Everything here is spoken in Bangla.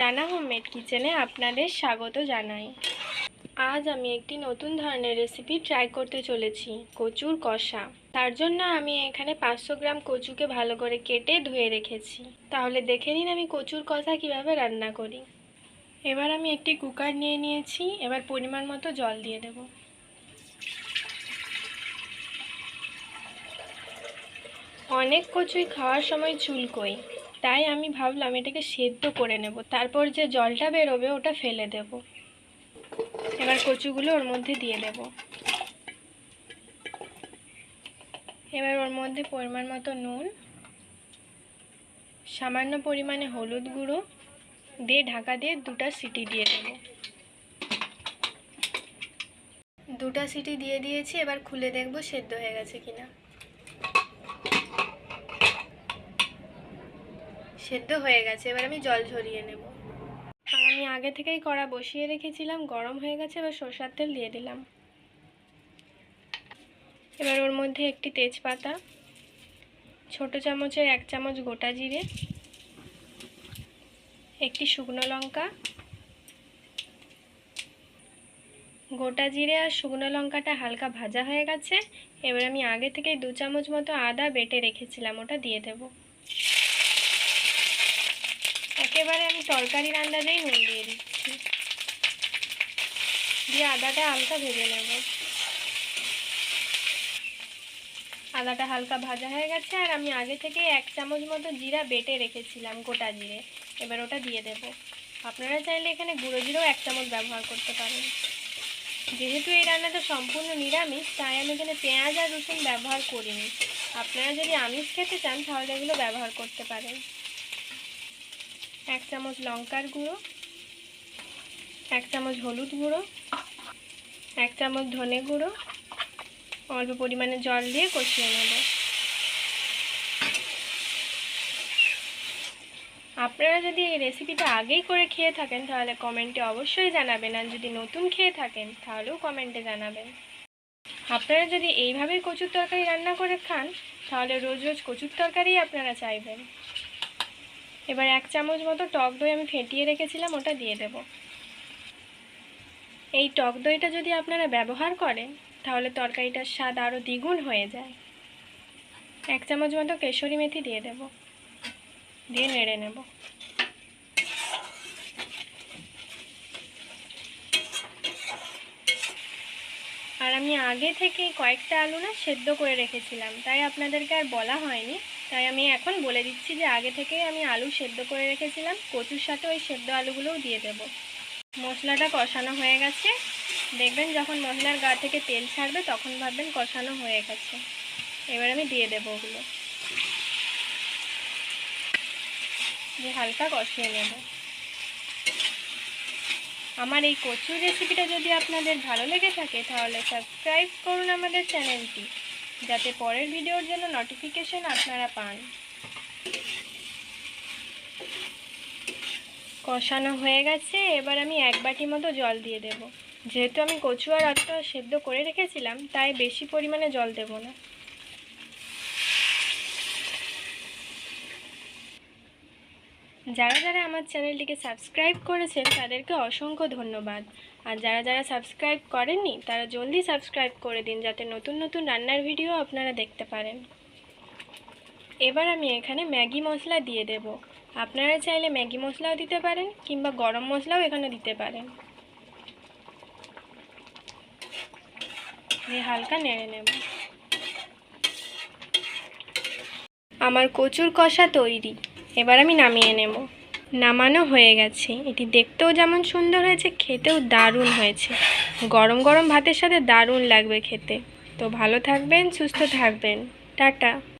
টানা হোমমেড কিচেনে আপনাদের স্বাগত জানাই। আজ আমি একটি নতুন ধরনের রেসিপি ট্রাই করতে চলেছি, কচুর কষা। তার জন্য আমি এখানে পাঁচশো গ্রাম কচুকে ভালো করে কেটে ধুয়ে রেখেছি। তাহলে দেখে নিন আমি কচুর কষা কীভাবে রান্না করি। এবার আমি একটি কুকার নিয়ে নিয়েছি, এবার পরিমাণ মতো জল দিয়ে দেব। অনেক কচুই খাওয়ার সময় চুলকোই তাই আমি ভাবলাম এটাকে সেদ্ধ করে নেব। তারপর যে জলটা বেরোবে ওটা ফেলে দেব। এবার কচুগুলো ওর মধ্যে দিয়ে দেব। এবার ওর মধ্যে পরিমাণ মতো নুন, সামান্য পরিমাণে হলুদ গুঁড়ো দিয়ে ঢাকা দিয়ে দুটা সিটি দিয়ে দেব। দুটা সিটি দিয়ে দিয়েছি, এবার খুলে দেখব সেদ্ধ হয়ে গেছে কিনা। সেদ্ধ হয়ে গেছে, এবার আমি জল ঝরিয়ে নেব। আর আমি আগে থেকেই কড়া বসিয়ে রেখেছিলাম, গরম হয়ে গেছে, এবার সরষার তেল দিয়ে দিলাম। এবার ওর মধ্যে একটি তেজপাতা, ছোট চামচের এক চামচ গোটা জিরে, একটি শুকনো লঙ্কা, গোটা জিরে আর শুকনো লঙ্কাটা হালকা ভাজা হয়ে গেছে, এবার আমি আগে থেকেই দু চামচ মতো আদা বেটে রেখেছিলাম, ওটা দিয়ে দেবো। একেবারে আমি তরকারির আন্দাজেই নুন দিয়ে দিচ্ছি। দিয়ে আদাটা হালকা ভেজে নেব। আদাটা হালকা ভাজা হয়ে গেছে আর আমি আগে থেকে এক চামচ মতো জিরা বেটে রেখেছিলাম গোটা জিরে। এবার ওটা দিয়ে দেব। আপনারা চাইলে এখানে গুঁড়ো জিরেও এক চামচ ব্যবহার করতে পারেন। যেহেতু এই রান্নাটা সম্পূর্ণ নিরামিষ, তাই আমি এখানে পেঁয়াজ আর রসুন ব্যবহার করিনি। আপনারা যদি আমিষ খেতে চান, তাহলে এগুলো ব্যবহার করতে পারেন। এক চামচ লঙ্কার গুঁড়ো, এক চামচ হলুদ গুঁড়ো, এক চামচ ধনে গুঁড়ো। অল্প পরিমাণে জল দিয়ে কষিয়ে নেব। আপনারা যদি এই রেসিপিটা আগেই করে খেয়ে থাকেন, তাহলে কমেন্টে অবশ্যই জানাবেন। আর যদি নতুন খেয়ে থাকেন, তাহলেও কমেন্টে জানাবেন। আপনারা যদি এইভাবেই কচুর তরকারি রান্না করে খান, তাহলে রোজ রোজ কচুর তরকারি আপনারা চাইবেন। এবার এক চামচ মতো টক দই আমি ফেটিয়ে রেখেছিলাম, ওটা দিয়ে দেব। এই টক দইটা যদি আপনারা ব্যবহার করেন, তাহলে তরকারিটার স্বাদ আরও দ্বিগুণ হয়ে যায়। এক চামচ মতো কেশরি মেথি দিয়ে দেব। দিয়ে নেড়ে নেব। আমি আগে থেকে কয়েকটা আলু না সেদ্ধ করে রেখেছিলাম, তাই আপনাদেরকে আর বলা হয়নি। তাই আমি এখন বলে দিচ্ছি যে আগে থেকেই আমি আলু সেদ্ধ করে রেখেছিলাম, কচুর সাথে ওই সেদ্ধ আলুগুলোও দিয়ে দেব। মশলাটা কষানো হয়ে গেছে। দেখবেন যখন মশলার গা থেকে তেল ছাড়বে, তখন ভাববেন কষানো হয়ে গেছে। এবার আমি দিয়ে দেবো ওগুলো। দিয়ে হালকা কষিয়ে নেব। আমার এই কচুর রেসিপিটা যদি আপনাদের ভালো লেগে থাকে, তাহলে সাবস্ক্রাইব করুন আমাদের চ্যানেলটি যাতে পরের ভিডিওর জন্য নোটিফিকেশন আপনারা পান। কষানো হয়ে গেছে, এবার আমি এক বাটি মতো জল দিয়ে দেব। যেহেতু আমি কচু আর আটটা সেদ্ধ করে রেখেছিলাম, তাই বেশি পরিমাণে জল দেব না। যারা যারা আমার চ্যানেলটিকে সাবস্ক্রাইব করেছেন, তাদেরকে অসংখ্য ধন্যবাদ। আর যারা যারা সাবস্ক্রাইব করেননি, তারা জলদি সাবস্ক্রাইব করে দিন যাতে নতুন নতুন রান্নার ভিডিও আপনারা দেখতে পারেন। এবার আমি এখানে ম্যাগি মশলা দিয়ে দেব। আপনারা চাইলে ম্যাগি মশলাও দিতে পারেন, কিংবা গরম মশলাও এখানে দিতে পারেন। দিয়ে হালকা নেড়ে নেব। আমার কচুর কষা তৈরি। এবার আমি নামিয়ে নেব। নামানো হয়ে গেছে। এটি দেখতেও যেমন সুন্দর হয়েছে, খেতেও দারুণ হয়েছে। গরম গরম ভাতের সাথে দারুণ লাগবে খেতে। তো ভালো থাকবেন, সুস্থ থাকবেন। টাটা।